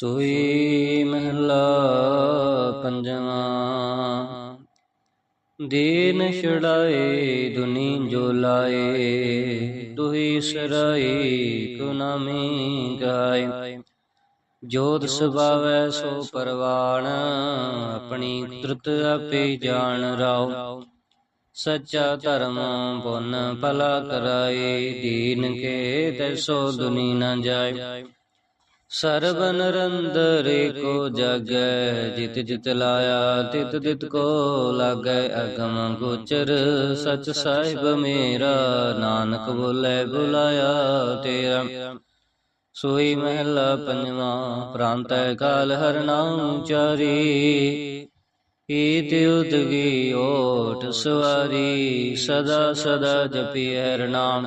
ਸੋਈ ਮਹਿਲਾ ਪੰਜਵਾਂ ਦੀਨ ਛੜਾਏ ਦੁਨੀ ਜੋ ਲਾਏ ਤੁਹੀ ਸਰਾਈ ਕੋ ਨਾਮੀ ਗਾਏ। ਜੋਤ ਸੁਭਾਵੈ, ਸੋ ਪਰਵਾਣ, ਆਪਣੀ ਕੁਦਰਤ ਆਪੇ ਜਾਣ ਰਾਉ ਸੱਚਾ ਧਰਮ ਪੁੰਨ ਭਲਾ ਕਰਾਏ, ਦੀਨ ਕੇ ਤੈਸੋ ਦੁਨੀ ਨ ਜਾਏ। ਸਰਬ ਨਰੰਦਰ ਏਕੋ ਜਗੈ ਜਿਤ ਜਿਤ ਲਾਇਆ, ਤਿਤ ਤਿਤ ਕੋ ਲਾਗੈ ਅਗਮ ਗੋਚਰ। ਸਚ ਸਾਹਿਬ ਮੇਰਾ, ਨਾਨਕ ਬੋਲੇ ਬੁਲਾਇਆ ਤੇਰਾ। ਸੋਈ ਮਹਿਲਾ ਪੰਜਵਾਂ, ਪ੍ਰਾਂਤੈ ਕਾਲ ਹਰ ਨਾਮ ਚਾਰੀ ਈਤ ਉਦਗੀ ਓਟ ਸਵਾਰੀ, ਸਦਾ ਸਦਾ ਜਪੀ ਹਰ ਨਾਮ।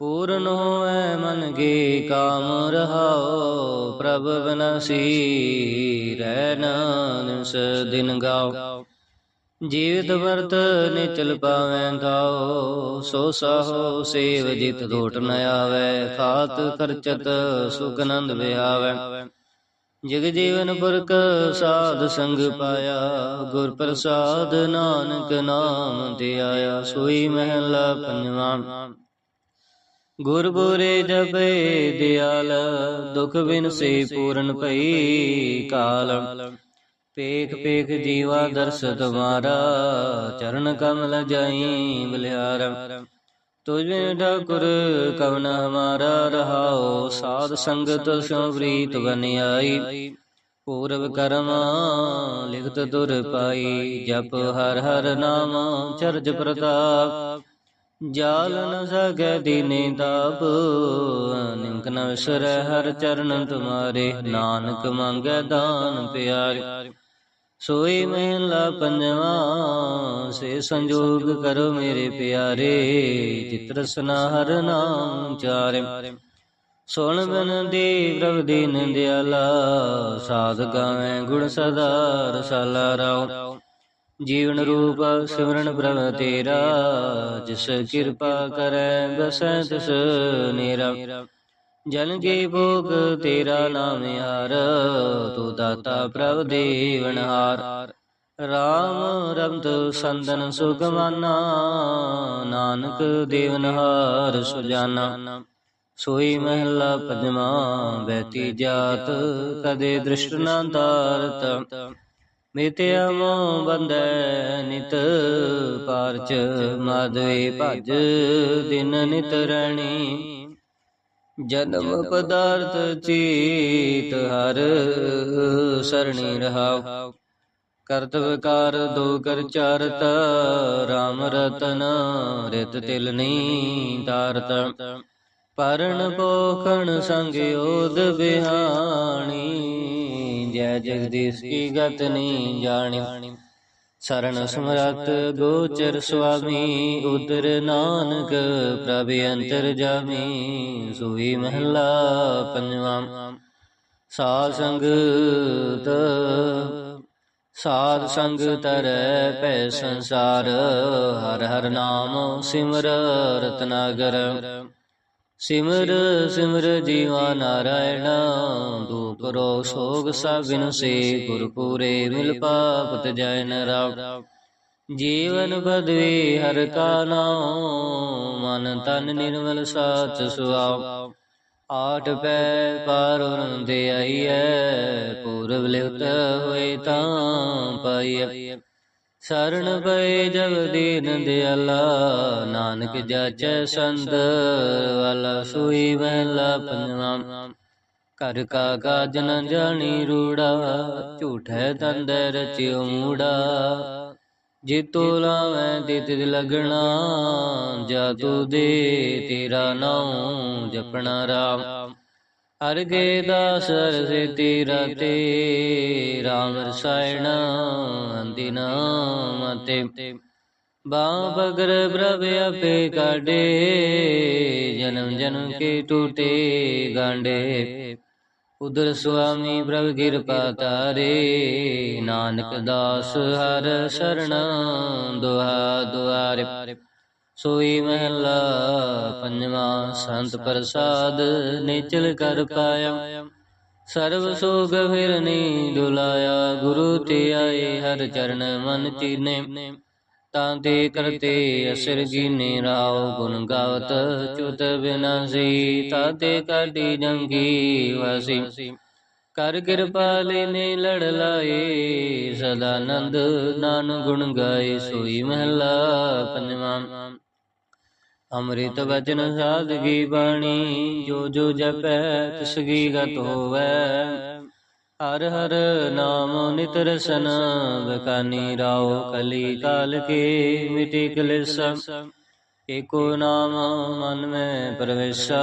ਪੂਰਨ ਹੋਐ ਮਨ ਕੀ ਕਾਮ ਰਹਾਓ ਪ੍ਰਭ ਬਿਨਸੀ ਰਹਿ ਨਾਨਸ ਦਿਨ ਗਾਓ ਜੀਵਤ ਵਰਤ ਨਿਚਲ ਪਾਵੈ ਥਾਓ ਸੋ ਸਾਹੋ ਸੇਵ ਜਿਤ ਦੋਟ ਨ ਆਵੈ ਖਾਤ ਖਰਚਤ ਸੁਖ ਆਨੰਦ ਵਿਆਵੈ। ਜਗ ਜੀਵਨ ਪੁਰਖ ਸਾਧ ਸੰਗ ਪਾਇਆ, ਗੁਰ ਪ੍ਰਸਾਦ ਨਾਨਕ ਨਾਮ ਤੇ ਆਇਆ ਸੋਈ ਮਹਿਲਾ ਪੰਜਵਾਂ। ਗੁਰ ਬੁਰੇ ਜਪੇ ਦਿਆਲ, ਦੁਖ ਬਿਨ ਸੇ ਪੂਰਨ ਭਈ ਕਾਲ। ਪੇਖ ਪੇਖ ਜੀਵਾ ਦਰਸ ਤੁਮਾਰਾ ਚਰਨ ਕਮਲ ਜਾਈ ਬਲਿਆਰ। ਤੁਝ ਬਿਨ ਠਾਕੁਰ ਕਵਨ ਹਮਾਰਾ ਰਹਾਓ ਸਾਧ ਸੰਗਤ ਸੋ ਪ੍ਰੀਤ ਬਨ ਪੂਰਵ ਕਰਮ ਲਿਖਤ ਦੁਰ ਪਾਈ, ਜਪ ਹਰ ਹਰ ਨਾਮ ਚਰਜ ਪ੍ਰਤਾਪ। ਜਾਲ ਨ ਸਕੈ ਦੀਨੇ ਤਾਪ ਨਿਮਕ ਨ ਵਿਸਰੈ ਹਰ ਚਰਨ ਤੁਮਾਰੇ। ਨਾਨਕ ਮੰਗੈ ਦਾਨ ਪਿਆਰੇ। ਸੋਈ ਮਹਿਲਾ ਪੰਜਵਾ, ਸੇ ਸੰਜੋਗ ਕਰੋ ਮੇਰੇ ਪਿਆਰੇ। ਚਿਤ੍ਰ ਸਨਾ ਹਰ ਨਾਮ ਚਾਰੇ। ਸੁਣ ਬਨ ਦੀ ਪ੍ਰਭ ਦੀਨ ਦਿਆਲਾ ਸਾਧ ਗਾਵੇਂ ਗੁਣ ਸਦਾ ਰਸਾਲਾ ਰਾਉ ਜੀਵਨ ਰੂਪ ਸਿਮਰਨ ਪ੍ਰਭ ਤੇਰਾ, ਜਿਸ ਕਿਰਪਾ ਕਰੈ, ਬਸੈ ਤਿਸ ਨੀਰਾ। ਜਨ ਕੀ ਭੋਗ ਤੇਰਾ ਨਾਮ ਹਾਰ ਤੂੰ ਦਾਤਾ ਪ੍ਰਭ ਦੇਵਨਹਾਰ ਰਾਮ ਰਮਤ ਸੰਦਨ ਸੁਗਮਾਨਾ ਨਾਨਕ ਦੇਵਨ ਹਾਰ ਸੁਜਾਨਾ। ਸੋਈ ਮਹਿਲਾ ਪੰਜਵਾ ਬੈਤੀ ਜਾਤ, ਕਦੇ ਦ੍ਰਿਸ਼ਟ ਨਾ ਤਾਰਤ ਮਿਤਿਆ ਮੋ ਬੰਦੈ ਨਿਤ ਪਾਰਚ ਮਾਧਵੇ ਭਜ ਦਿਨ ਨਿਤ ਰਣੀ। ਜਨਮ ਪਦਾਰਥ ਚੀਤ ਹਰ ਸਰਣੀ ਰਹਾਉ ਕਰਤਵ ਕਾਰ ਦੋ ਕਰ ਚਾਰਤ RAM ਰਤਨ ਰਿਤ ਤਿਲਨੀ ਤਾਰਤ ਪਰਨ ਪੋਖਣ ਸੰਗ ਓਦ ਬਿਹਾਣੀ। ਜੈ ਜਗਦੀਸ਼ ਕੀ ਗਤ ਨੀ ਜਾਣੀ। ਸਰਣ ਸਮਰਤ ਗੋਚਰ ਸੁਆਮੀ, ਉਦਰ ਨਾਨਕ ਪ੍ਰਭ ਅੰਤਰ ਜਾਮੀ, ਸੋਈ ਮਹਲਾ ਪੰਜਵਾਂ। ਸਾਧ ਸੰਗਤ, ਸਾਧ ਸੰਗ ਤਰੈ ਭੈ ਸੰਸਾਰ, ਹਰ ਹਰ ਨਾਮ ਸਿਮਰ ਰਤਨਾਗਰ। ਸਿਮਰ ਸਿਮਰ ਜੀਵਾ ਨਾਰਾਇਣ ਦੂਪ ਰੋ ਸੋਗ ਸਾਬਿਨ ਸੇ ਗੁਰ ਪੂਰੇ ਮਿਲ ਪਾਪਤ ਜੈ ਨਰਾਵ ਜੀਵਨ ਬਦਵੇ ਹਰ ਕਾ ਨਾਮ ਮਨ ਤਨ ਨਿਰਮਲ ਸਾਚ ਸੁਆਵ ਆਠ ਪੈ ਪਾਰਨ ਦੇ ਆਈਐ ਪੂਰਬ ਲਿਖਤ ਹੋਏ ਤਾਂ ਪਾਈਐ। ਸਰਣ ਪਏ ਜਗ ਦੀਨ ਦਿਆਲਾ ਨਾਨਕ ਜਾਚੈ ਸੰਤ ਵਾਲਾ ਸੋਈ ਮਹਿਲਾ ਪੰਜਵਾਂ। ਘਰ ਕਾ ਕਾਜ ਨ ਜਾਣੀ ਰੂੜਾ ਝੂਠੈ ਤੰਦ ਰਚਿਓ ਮੂੜਾ। ਜਿਤੋ ਲਾਵੈ ਤੇ ਤਿਤ ਲਗਣਾ ਜਾ ਤੂ ਦੇ ਤੇਰਾ ਨਾਮ ਜਪਣਾ ਰਾਮ। ਹਰ ਕੇ ਦਾਸ ਰਸੇ ਰਾਮ ਰਸਾਇਣ ਅੰਦਿਨ ਮਤੇ ਬਗਰ ਪ੍ਰਭ ਆਪੇ ਕਾਢੇ, ਜਨਮ ਜਨਮ ਕੇ ਟੂਟੇ ਗਾਂਡੇ ਉਦਰ ਸੁਆਮੀ ਪ੍ਰਭ ਕਿਰਪਾ ਤਾਰੇ ਨਾਨਕ ਦਾਸ ਹਰ ਸਰਣ ਦੁਆ ਦੁਆਰੇ। ਸੋਈ ਮਹਿਲਾ ਪੰਜਵਾ ਸੰਤ ਪ੍ਰਸਾਦ ਨਿਚਲ ਕਰ ਪਾਇਆ। ਸਰਬ ਸੋਗ ਫਿਰਨੀ ਡੁਲਾਇਆ ਗੁਰੂ ਤੇ ਆਏ ਹਰ ਚਰਨ ਮਨ ਚੀਨੇ। ਤਾਂ ਤੇ ਕਰਤੇ ਅਸਰ ਕੀਨੇ ਰਾਉ ਗੁਣ ਗਾਵਤ ਚੁਤ ਬਿਨਾਸੀ ਤਾਂ ਤੇ ਕਾਢੀ ਜੰਗੀ ਵਾਸੀ। ਕਰ ਕਿਰਪਾ ਲੈਨੇ ਲੜ ਲਾਏ, ਸਦਾ ਆਨੰਦ ਨਾਨ ਗੁਣ ਗਾਏ। ਸੋਈ ਮਹਲਾ ਪੰਜਵਾਂ ਅੰਮ੍ਰਿਤ ਵਚਨ ਸਾਧਗੀ ਬਾਣੀ, ਜੋ ਜੋ ਜਪੈ ਤਿਸ ਗਤ ਹੋਵੈ। ਹਰ ਹਰ ਨਾਮ ਨਿਤ ਰਸਨ, ਬਕਾਨੀ ਰਾਓ ਕਲੀ ਕਾਲ ਕੇ ਮਿਟੇ ਕਲੇਸ। ਏਕੋ ਨਾਮ ਮਨ ਮੈਂ ਪ੍ਰਵੇਸ਼ਾ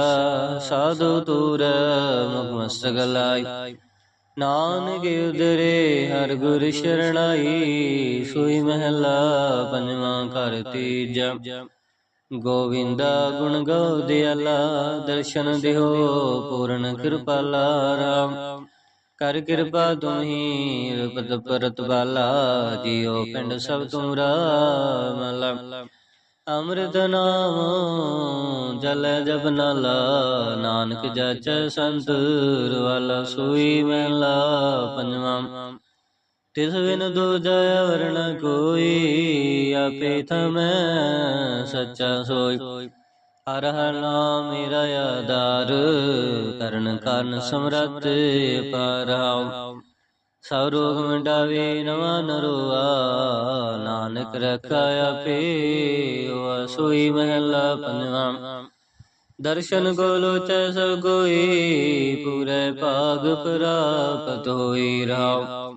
ਸਾਧੂ ਤੂਰ ਮੁਖ ਮਸਤਕ ਲਾਈ। ਨਾਨਕ ਉਦਰੇ ਹਰ ਗੁਰ ਸ਼ਰਣਾਈ, ਸੋਈ ਮਹਲਾ ਪੰਜਵਾਂ ਘਰ ਤੀਜਾ। ਗੋਵਿੰਦਾ ਗੁਣ ਗਉ ਦਿਆਲਾ, ਦਰਸ਼ਨ ਦਿਓ ਪੂਰਨ ਕਿਰਪਾਲਾ ਰਾਮ। ਕਰ ਕਿਰਪਾ ਤੁਮਹੀ ਰੂਪਤ ਪਰਤ ਬਾਲਾ, ਜਿਉ ਪਿੰਡ ਸਭ ਤੁਮਰਾ ਮਲਾ ਅੰਮ੍ਰਿਤ ਨਾਮ ਜਲ ਜਪ ਨਾਲਾ, ਨਾਨਕ ਜਚ ਸੰਤ ਵਾਲਾ ਸੋਈ ਮਹਿਲਾ ਪੰਜਵਾਂ। ਤਿਸ ਬਿਨ ਦੂਜਾ ਵਰਣ ਕੋਈ ਆਪੇ ਥਮੈ, ਸੱਚਾ ਸੋਈ। ਹਰ ਹਰ ਨਾਮ ਮੇਰਾ ਆਧਾਰ, ਕਰਨ ਕਾਰਨ ਸਮਰੱਥ ਪਰਾਉ ਸਭ ਰੋਗ ਮਿਟਾਵੇ ਨਵਾ ਨਰੋਆ, ਨਾਨਕ ਰਖਾ ਪੇ ਵਾ ਸੋਈ ਮਹਿਲਾ ਪੰਜਵਾਂ। ਦਰਸ਼ਨ ਕੋ ਲੋਚੈ ਸਭ ਕੋਈ ਪੂਰੇ ਭਾਗ ਪ੍ਰਾਪਤ ਹੋਈ ਰਾਉ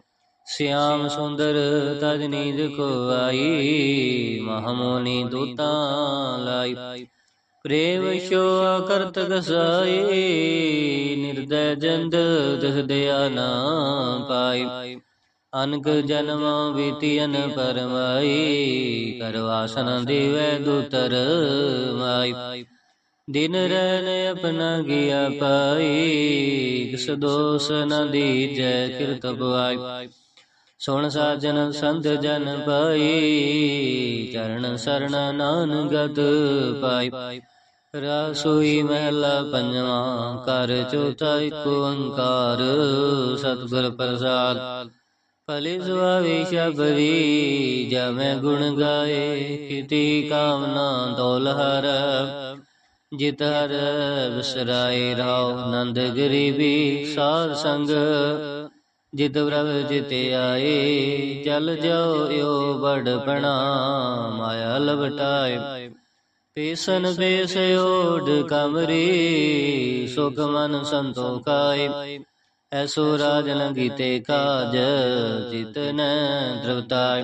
ਸਿਆਮ ਸੁੰਦਰ ਤਜ ਨੀਂਦ ਕੋ ਆਈ, ਮਹਮੋਨੀ ਦੂਤਾਂ ਲਾਈ। ਪ੍ਰੇਮ ਸੋਆ ਕਰਤ ਗਸਾਈ, ਨਿਰਦੈ ਜੰਦ ਦਸ ਦਿਆ ਨਾ ਪਾਈ। ਅਨਕ ਜਨਮ ਬੀਤੀਨ ਪਰਮਾਈ, ਕਰਵਾਸਨ ਦੇਵੈ ਦੂਤਰ ਮਾਈ। ਦਿਨ ਰਹਿਨ ਆਪਣਾ ਗਿਆ ਪਾਈ ਕਿਸ ਦੋਸ ਨ ਦੀਜੈ ਕਿਰਤ ਬੁਆਈ ਸੁਣ ਸਾਜਨ ਸੰਤ ਜਨ ਪਾਈ, ਚਰਨ ਸਰਣ ਨਾਨਗਤ ਪਾਈ। ਰਾਸੋਈ ਮਹਿਲਾ ਪੰਜਵਾਂ ਕਰ ਚੌਥਾ ਇੱਕ ਓੰਕਾਰ, ਸਤਿਗੁਰ ਪ੍ਰਸਾਦ। ਭਲੇ ਸੁਆਵੇ ਸ਼ਬਦੀ, ਜਮੈ ਗੁਣ ਗਾਏ, ਕਿਤੀ ਕਾਮਨਾ ਦੌਲ ਹਰ। ਜਿਤ ਹਰ ਬਿਸਰਾਏ ਰਾਉ ਨੰਦ ਗਰੀਬੀ ਸਾਧ ਸੰਗ। ਜਿਤ ਪ੍ਰਭ ਜਿਤ ਆਏ ਜਲ ਜਾਓ ਓ ਬੜ ਬਣਾ ਮਾਇਆ ਲਵਟਾਏ ਪੇਸਨ ਪੇਸ ਓਢ ਕਮਰੀ, ਸੁਖ ਮਨ ਸੰਤੋਖਾਏ। ਐਸੋ ਰਾਜਨ ਗੀਤੇ ਕਾਜ ਜਿਤਨ ਦ੍ਰਵਤਾਏ।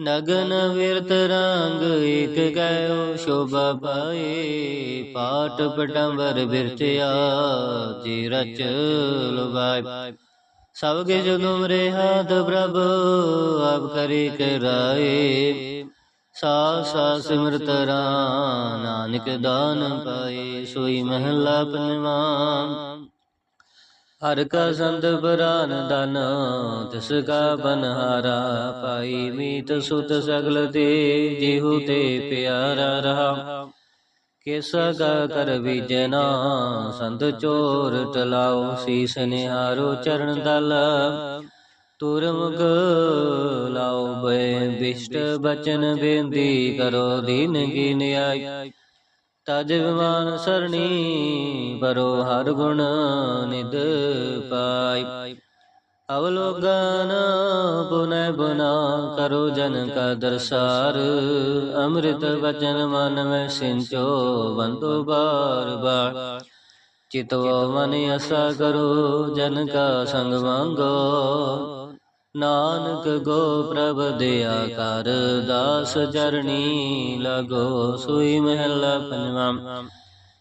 ਨਗਨ ਵਿਰਤ ਰੰਗ ਇਕ ਗਇਓ ਸ਼ੋਭਾ ਪਾਏ ਪਾਟ ਪਟੰਬਰ ਬਿਰਚਿਆ, ਜੀ ਰਚ ਲੁਗਾਏ ਸਭ ਕੇ ਜੋ ਤੁਮਰੇ ਹਾਥ ਪ੍ਰਭ, ਆਪ ਕਰੇ ਕਰਾਏ। ਸਾ ਸਾ ਸਿਮਰਤ ਰਾ ਨਾਨਕ ਦਾਨ ਪਾਏ, ਸੋਈ ਮਹਲਾ ਪੰਜਵਾਂ ਹਰ ਕਾ ਸੰਤ ਬਰਾਨ ਦਨ ਤਿਸ ਕਾ ਬਨਹਾਰਾ ਪਾਈ, ਮੀਤ ਸੁਤ ਸਗਲ ਤੇ ਜਿਹੂ ਤੇ ਪਿਆਰਾ ਰਹਾ। ਕਿਸਾ ਕਾ ਕਰ ਵਿਜਨਾ ਸੰਤ ਚੋਰ ਟਲਾਓ, ਸੀਸ ਨਿਹਾਰੋ ਚਰਨ ਦਲ। ਤੁਰ ਲਾਓ ਬੈ ਬਿਸ਼ਟ ਬਚਨ, ਬੇਨਤੀ ਕਰੋ ਦੀਨ ਕੀ ਨਿਆਈ। ਤਜ ਵਿਮਾਨ ਸਰਣੀ ਪਰੋ ਹਰ ਗੁਣ ਨਿਦ ਪਾਈ। ਅਵਲੋਕਨ ਪੁਨੈ ਬੁਨਾ ਕਰੋ ਜਨ ਕਾ ਦਰਸਾਰ ਅੰਮ੍ਰਿਤ ਵਚਨ ਮਨ ਮੈਂ ਸਿੰਚੋ ਬੰਦੋ ਬਾਰ ਬਾਰ ਚਿਤਵ ਮਨ ਅਸਾ ਕਰੋ ਜਨ ਕਾ ਸੰਗ ਮੰਗੋ ਨਾਨਕ ਗੋ ਪ੍ਰਭ ਦਿਆ ਕਰ ਦਾਸ ਚਰਣੀ ਲਗੋ ਸੁਈ ਮਹਿਲਾ ਪੰਜਵਾਂ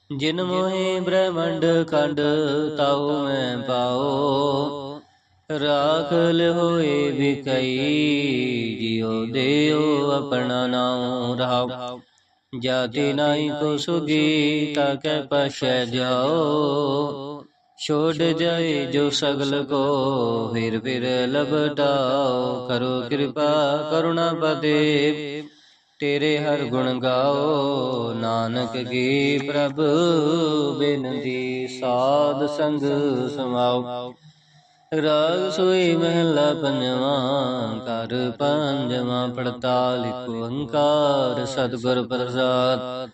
ਜਿਨ ਮੋਹਿ ਬ੍ਰਹਮੰਡ ਖੰਡ ਤਾਉ ਮੈਂ ਪਾਓ ਰਾਖਲ ਹੋਏ ਵਿਕਈ, ਜਿਉ ਦੇਉ ਆਪਣਾ ਨਾਮ ਰਹਾਉ ਜਾਤੀ ਨਾਹੀ ਕੋ ਸੁਗੀ ਤਾ ਕੈ ਪਛੈ ਜਾਓ ਛੋੜ ਜਾਏ ਜੋ ਸਗਲ ਕੋ, ਫਿਰ ਫਿਰ ਲਬਟਾਓ ਕਰੋ ਕਿਰਪਾ, ਕਰੁਣਾ ਪਤੇ, ਤੇਰੇ ਹਰ ਗੁਣ ਗਾਓ ਨਾਨਕ ਕੀ ਪ੍ਰਭ ਬਿਨਦੀ ਸਾਧ ਸੰਗ ਸਮਾਓ ਰਾਗ ਸੋਈ ਮਹਿਲਾ ਪੰਜਵਾ ਕਰ ਪੰਜਵਾ ਪੜਤਾਲ ਇੱਕ ਓੰਕਾਰ, ਸਤਿਗੁਰ ਪ੍ਰਸਾਦ।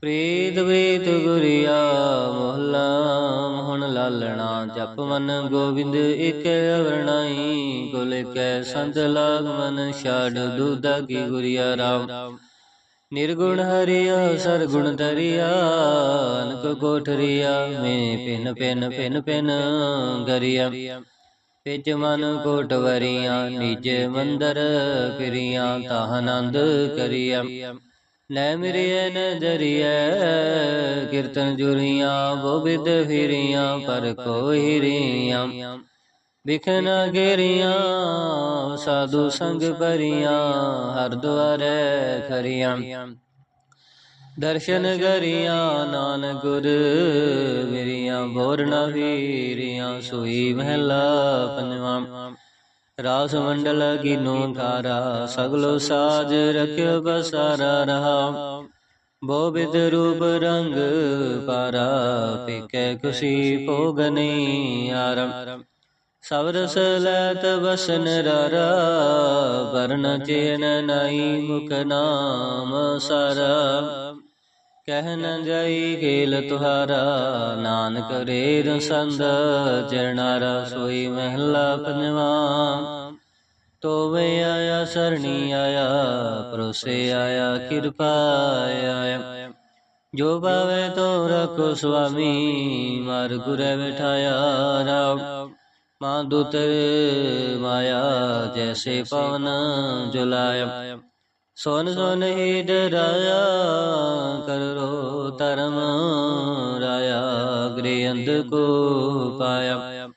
ਪ੍ਰੀਤ ਵੇਤ ਗੁਰਿਆ, ਮੋਹਲਾ ਮੋਹਣ ਲਾਲਣਾ, ਜਪ ਮਨ ਗੋਬਿੰਦ, ਇਕ ਅਵਰਣਾਈ, ਕੁਲ ਕੈ ਸੰਤ ਲਾਗ ਮਨ ਛਾੜ ਦੁਦਾ ਕੀ ਗੁਰਿਆ ਰਾਮ। ਨਿਰਗੁਣ ਹਰਿਆ, ਸਰਗੁਣ ਦਰਿਆ, ਅਨਕ ਕੋਠਰੀਆ ਮੈਂ ਪਿਨ ਪਿਨ ਪਿਨ ਪਿਨ ਗਰਿਆ। ਵਿੱਚ ਮਨ ਕੋਟ ਵਰੀਆਂ, ਨਿਜ ਮੰਦਰ ਫਿਰੀਆਂ ਤਾਹ ਆਨੰਦ ਕਰੀਆ। ਲੈ ਮੇਰੀਐ ਨਜ਼ਰੀਐ ਕੀਰਤਨ ਜੁਰੀਆਂ ਬੋਬਿਦ ਫਿਰੀਆਂ, ਪਰ ਕੋਈ ਰੀਆਂ ਵਿਖਨ ਗੇਰੀਆਂ, ਸਾਧੂ ਸੰਗ ਭਰੀਆਂ, ਹਰ ਦੁਆਰੇ ਖਰੀਆਂ। ਦਰਸ਼ਨ ਗਰੀਆਂ, ਨਾਨਕ ਗੁਰ ਮੇਰੀਆਂ ਬੋਰਣਾ ਵੀਰੀਆਂ, ਸੋਈ ਮਹਿਲਾ ਪੰਜਵਾਂ। ਰਾਸ ਮੰਡਲ ਕੀਨੋ ਕਾਰਾ ਸਗਲੋ ਸਾਜ ਰਖਿਓ ਬਸਾਰਾ ਰਹਾ। ਬੋਬਿਦ ਰੂਪ ਰੰਗ ਪਾਰਾ, ਪਿਕੈ ਖੁਸ਼ੀ ਭੋਗਨੀ ਆਰਮ ਸਭ ਰਸ ਲੈਤ ਵਸਨ ਰਾਰਾ, ਵਰਨ ਚੇਨ ਨਾਈ ਮੁਖ ਨਾਮ ਸਾਰਾ। ਕਹਿ ਨ ਜਾਈ ਗੇਲ ਤੁਹਾਰਾ, ਨਾਨਕ ਰੇ ਰਸੰਦ ਜਰਨਾਰਾ ਸੋਈ ਮਹਿਲਾ ਪੰਜਵਾ। ਤੋਵੇਂ ਆਇਆ, ਸਰਣੀ ਆਇਆ, ਪਰੋਸੇ ਆਇਆ, ਕਿਰਪਾ ਆਇਆ। ਜੋ ਭਾਵੇ ਤੋ ਰਖੋ ਸੁਆਮੀ ਮਾਰ ਗੁਰੇ ਬਿਠਾਇਆ ਰਾਮ। ਮਾਂ ਦੂਤ ਮਾਇਆ ਜੈਸੇ ਪਵਨ ਜੁਲਾਇਆ ਸੋਨ ਸੋਨ ਹੀ ਡਰਾਇਆ ਕਰੋ ਧਰਮ ਰਾਇਆ ਗ੍ਰੇ ਅੰਧ ਕੋ ਪਾਇਆ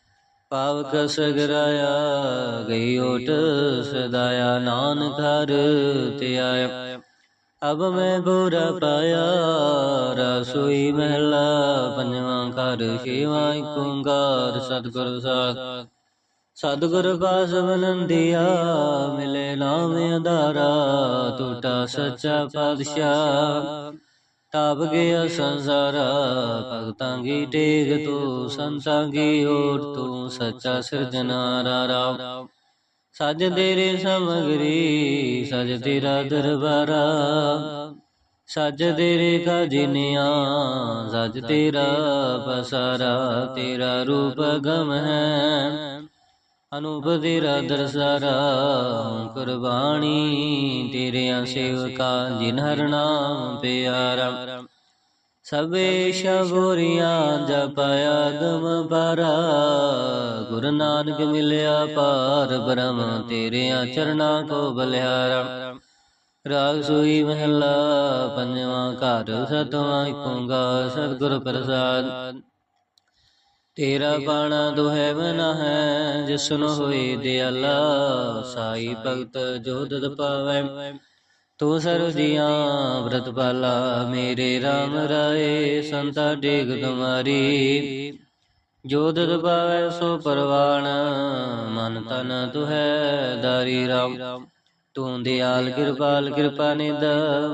ਪਾਵਕ ਸਗਰਾਇਆ ਗਈ ਓਟ ਸਦਾਇਆ ਨਾਨਕ ਹਰ ਤੇ ਆਇਆ ਅਬ ਮੈਂ ਬੁਰਾ ਪਾਇਆ, ਰਸੋਈ ਮਹਿਲਾ, ਪੰਜਵਾਂ ਘਰ, ਛੇਵਾਂ ਏਕ ਓੰਕਾਰ ਸਤਿਗੁਰ ਸਾਧ। ਸਤਿਗੁਰ ਪਾਸ ਬਲੰਦੀਆ ਮਿਲੇ ਨਾਮ ਅਧਾਰਾ ਟੂਟਾ ਸੱਚਾ ਪਾਤਸ਼ਾਹ। ਤਾਪ ਗਿਆ ਸੰਸਾਰਾ, ਭਗਤਾਂ ਕੀ ਟੇਕ ਤੂੰ, ਸੰਤਾਂ ਕੀ ਓਟ ਤੂੰ, ਸੱਚਾ ਸਿਰਜਣਾਰਾ ਰਾਮ। ਸਜ ਤੇਰੇ ਸਮਗਰੀ, ਸਜ ਤੇਰਾ ਦਰਬਾਰਾ। ਸਜ ਤੇਰੇ ਖਜਨੀਆਂ ਸਜ ਤੇਰਾ ਬਸਾਰਾ ਤੇਰਾ ਰੂਪ ਗਮ ਹੈ। ਅਨੂਪ ਤੇਰਾ ਦਰਸਾਰਾ ਕੁਰਬਾਨੀ ਤੇਰਿਆਂ ਸੇਵਕਾ ਜਿਨ ਹਰ ਨਾਮ ਪਿਆਰਾ। ਸਭੇ ਸ਼ਬੋਰੀਆਂ ਜਪਾਇਆ ਗਮ ਬਾਰਾ ਗੁਰੂ ਨਾਨਕ ਮਿਲਿਆ ਪਾਰ ਬ੍ਰਹਮ ਤੇਰਿਆਂ ਚਰਨਾਂ ਕੋ ਬਲਿਹਾਰਾ। ਰਾਗ ਸੋਈ ਮਹਿਲਾ ਪੰਜਵਾਂ ਘਰ ਸਤਵਾਂ ਏਕੰਗਾ ਸਤਿਗੁਰ ਪ੍ਰਸਾਦ। ਤੇਰਾ ਬਾਣਾ ਦੁਹੈ ਮਨਾ ਹੈ ਜਿਸਨ ਹੋਏ ਦਿਆਲਾ। ਸਾਈ ਭਗਤ ਜੋ ਦਦ ਪਾਵੈ। ਤੂੰ ਸਰਬ ਜੀਆਂ ਬ੍ਰਤ ਪਾਲਾ, ਮੇਰੇ RAM ਰਾਏ, ਸੰਤਾ ਡੇਗ ਤੁਮਾਰੀ ਜੋ ਦਦ ਪਾਵੈ ਸੋ ਪਰਵਾਣ, ਮਨ ਤਨ ਤੁਹੈ ਦਾਰੀ RAM ਤੂੰ ਦਿਆਲ ਕਿਰਪਾਲ, ਕਿਰਪਾ ਨਿਦ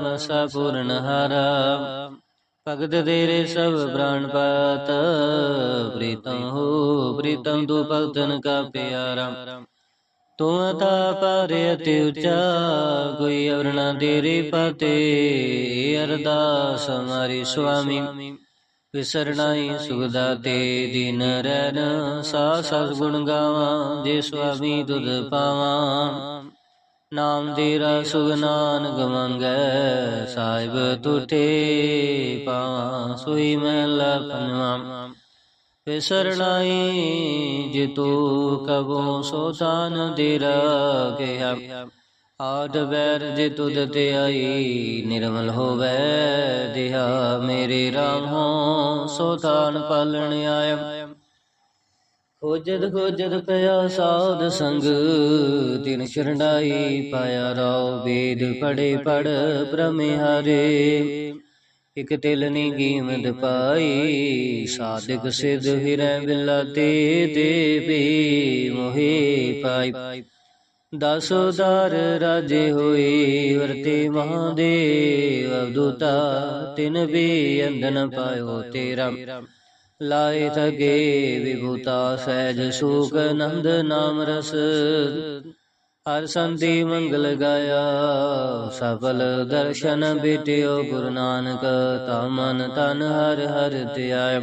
ਮਸਾ ਪੂਰਨ ਹਾਰਾ। ਭਗਤ ਤੇਰੇ ਸਭ ਪ੍ਰਾਣ ਪਾਤ ਪ੍ਰੀਤਮ ਹੋ, ਪ੍ਰੀਤਮ ਤੂੰ ਭਗਤਨ ਕਾ ਪਿਆਰਾ। ਤੂੰ ਤਾ ਪਾਰੇ ਅਤਿ ਉੱਚਾ, ਕੋਈ ਅਵਰਣਾ ਤੇਰੇ ਪਾਤੇ, ਅਰਦਾਸ ਮਾਰੀ ਸੁਆਮੀ। ਵਿਸਰਣਾਈ ਸੁਖਦਾ ਤੇ ਦਿਨ ਰਹਿਨ ਸਾ ਸਸ ਗੁਣ ਗਾਵਾਂ, ਜੇ ਸੁਆਮੀ ਦੁਧ ਪਾਵਾਂ। ਨਾਮ ਤੇਰਾ ਸੁਗਨਾਨ ਗਮੰਗੈ ਸਾਹਿਬ ਤੁਠੇ ਪਾਵਾਂ, ਸੋਈ ਮਹਿਲਾ ਪੰਜਵਾਂ। ਵਿਸਰਣਾਈ ਜਿਤੂ ਕਬੋ ਸੋਤਾਨ ਤੇਰਾ ਕਿਹਾ। ਆਦ ਬੈਰ ਜੇ ਤੁਧ ਤੇ ਆਈ ਨਿਰਮਲ ਹੋਵੇ ਦਿਹਾ। ਮੇਰੇ RAM ਹੋ ਸੋਤਾਨ ਪਾਲਣ ਆਇਆ। ਖੋਜਦ ਖੋਜਦ ਪਿਆ ਸਾਧ ਸੰਗ, ਤਿਨ ਸ਼ਰਣਾਈ ਪਾਇਆ ਰਾਉ। ਵੇਦ ਪੜੇ ਪੜ ਬ੍ਰਹਮਿਹਾਰੇ ਇਕ ਤਿਲਨੀ ਕੀਮਤ ਪਾਈ, ਸਾਧਕ ਸਿਧ ਹਿਰੈ ਬਿਲਾ ਤੇ ਦੇਵੀ ਮੋਹਿ ਪਾਈ। ਦਸ ਉਦਾਰ ਰਾਜੇ ਹੋਏ, ਵਰਤੇ ਮਹਾਦੇਵ ਅਵਦੂਤਾ ਤਿਨ ਵੀ ਅੰਦਨ ਪਾਇਓ ਤੇਰਾ। ਲਾਏ ਤਗੇ ਵਿਭੂਤਾ, ਸਹਿਜ ਸੂਖ, ਨੰਦ ਨਾਮ ਰਸ। ਹਰ ਸੰਤੀ ਮੰਗਲ ਗਾਇਆ, ਸਫਲ ਦਰਸ਼ਨ ਬਿਟਿਓ ਗੁਰੂ ਨਾਨਕ, ਤਾ ਮਨ ਤਨ ਹਰ ਹਰ ਧਿਆਇ